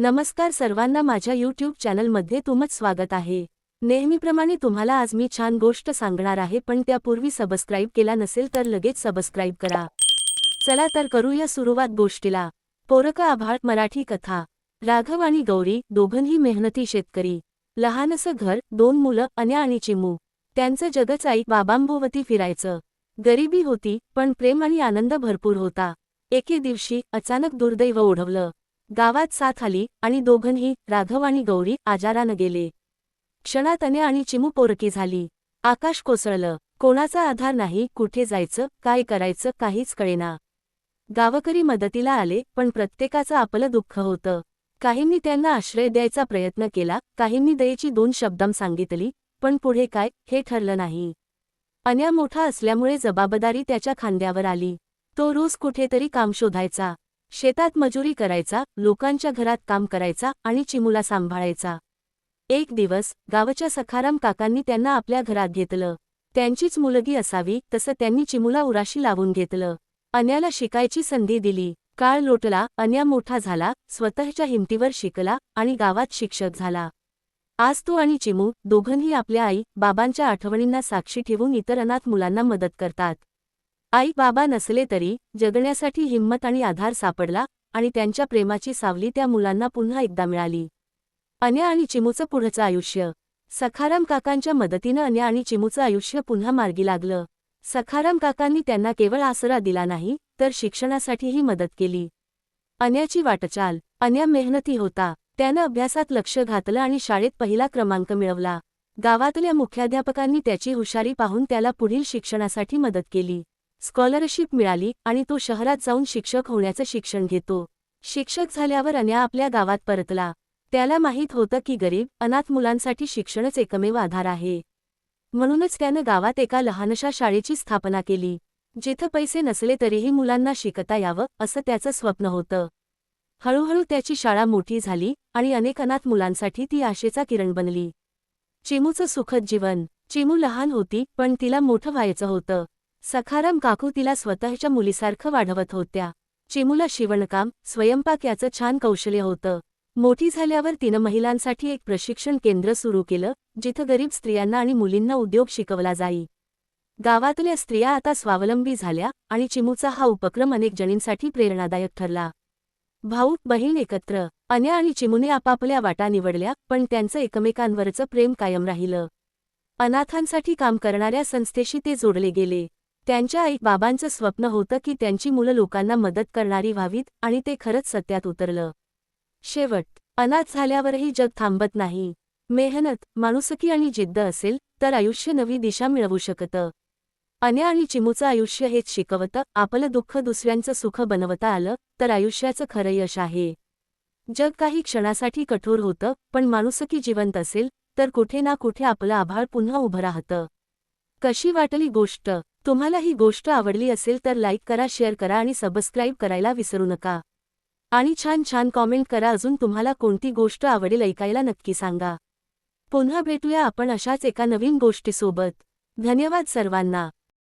नमस्कार सर्वांना माझ्या यूट्यूब चॅनलमध्ये तुमच स्वागत आहे. नेहमीप्रमाणे तुम्हाला आज मी छान गोष्ट सांगणार आहे पण त्यापूर्वी सबस्क्राईब केला नसेल तर लगेच सबस्क्राईब करा. चला तर करूया सुरुवात गोष्टीला. पोरक आभाळ मराठी कथा. राघव आणि गौरी दोघंही मेहनती शेतकरी. लहानसं घर दोन मुलं अन्या आणि चिमू. त्यांचं जगच आई बाबांभोवती फिरायचं. गरिबी होती पण प्रेम आणि आनंद भरपूर होता. एके दिवशी अचानक दुर्दैव ओढवलं. गावात साथ आली आणि दोघंही राघव आणि गौरी आजारानं गेले. क्षणात आणि चिमू पोरकी झाली. आकाश कोसळलं. कोणाचा आधार नाही कुठे जायचं काय करायचं काहीच कळेना. गावकरी मदतीला आले पण प्रत्येकाचं आपलं दुःख होतं. काहींनी त्यांना आश्रय द्यायचा प्रयत्न केला काहींनी दयेची दोन शब्दम सांगितली पण पुढे काय हे ठरलं नाही. अन्या मोठा असल्यामुळे जबाबदारी त्याच्या खांद्यावर आली. तो रोज कुठेतरी काम शोधायचा. शेतात मजुरी करायचा लोकांच्या घरात काम करायचा आणि चिमूला सांभाळायचा. एक दिवस गावच्या सखाराम काकांनी त्यांना आपल्या घरात घेतलं. त्यांचीच मुलगी असावी तसं त्यांनी चिमुला उराशी लावून घेतलं. अन्याला शिकायची संधी दिली. काळ लोटला अन्या मोठा झाला स्वतःच्या हिमतीवर शिकला आणि गावात शिक्षक झाला. आज तो आणि चिमू दोघंही आपल्या आई बाबांच्या आठवणींना साक्षी ठेवून इतर अनाथ मुलांना मदत करतात. आई बाबा नसले तरी जगण्यासाठी हिंमत आणि आधार सापडला आणि त्यांच्या प्रेमाची सावली त्या मुलांना पुन्हा एकदा मिळाली. अन्या आणि चिमूचं पुढचं आयुष्य. सखाराम काकांच्या मदतीनं अन्या आणि चिमूचं आयुष्य पुन्हा मार्गी लागलं. सखाराम काकांनी त्यांना केवळ आसरा दिला नाही तर शिक्षणासाठीही मदत केली. अन्याची वाटचाल अन्या मेहनती होता त्यानं अभ्यासात लक्ष घातलं आणि शाळेत पहिला क्रमांक मिळवला. गावातल्या मुख्याध्यापकांनी त्याची हुशारी पाहून त्याला पुढील शिक्षणासाठी मदत केली. स्कॉलरशिप मिळाली आणि तो शहरात जाऊन शिक्षक होण्याचं शिक्षण घेतो. शिक्षक झाल्यावर अन्या आपल्या गावात परतला. त्याला माहीत होतं की गरीब अनाथ मुलांसाठी शिक्षणच एकमेव आधार आहे. म्हणूनच त्यानं गावात एका लहानशा शाळेची स्थापना केली जिथं पैसे नसले तरीही मुलांना शिकता यावं असं त्याचं स्वप्न होतं. हळूहळू त्याची शाळा मोठी झाली आणि अनेक अनाथ मुलांसाठी ती आशेचा किरण बनली. चिमूचं सुखद जीवन. चिमू लहान होती पण तिला मोठं व्हायचं होतं. सखाराम काकू तिला स्वतःच्या मुलीसारखं वाढवत होत्या. चिमूला शिवणकाम स्वयंपाक याचं छान कौशल्य होतं. मोठी झाल्यावर तिनं महिलांसाठी एक प्रशिक्षण केंद्र सुरू केलं जिथं गरीब स्त्रियांना आणि मुलींना उद्योग शिकवला जाई. गावातल्या स्त्रिया आता स्वावलंबी झाल्या आणि चिमूचा हा उपक्रम अनेक जणींसाठी प्रेरणादायक ठरला. भाऊ बहीण एकत्र अन्या आणि चिमूने आपापल्या वाटा निवडल्या पण त्यांचं एकमेकांवरचं प्रेम कायम राहिलं. अनाथांसाठी काम करणाऱ्या संस्थेशी ते जोडले गेले. त्यांच्या आई बाबांचं स्वप्न होतं की त्यांची मुलं लोकांना मदत करणारी व्हावीत आणि ते खरंच सत्यात उतरलं. शेवट अनाथ झाल्यावरही जग थांबत नाही. मेहनत माणुसकी आणि जिद्द असेल तर आयुष्य नवी दिशा मिळवू शकतं. अन्या आणि चिमूचं आयुष्य हेच शिकवतं आपलं दुःख दुसऱ्यांचं सुख बनवता आलं तर आयुष्याचं खरं यश आहे. जग काही क्षणासाठी कठोर होतं पण माणुसकी जिवंत असेल तर कुठे ना कुठे आपलं आभाळ पुन्हा उभं राहतं. कशी वाटली गोष्ट? तुम्हाला ही गोष्ट आवडली असेल तर लाईक करा शेअर करा आणि सबस्क्राईब करायला विसरू नका. आणि छान छान कॉमेंट करा. अजून तुम्हाला कोणती गोष्ट आवडेल ऐकायला नक्की सांगा. पुन्हा भेटूया आपण अशाच एका नवीन गोष्टीसोबत. धन्यवाद सर्वांना.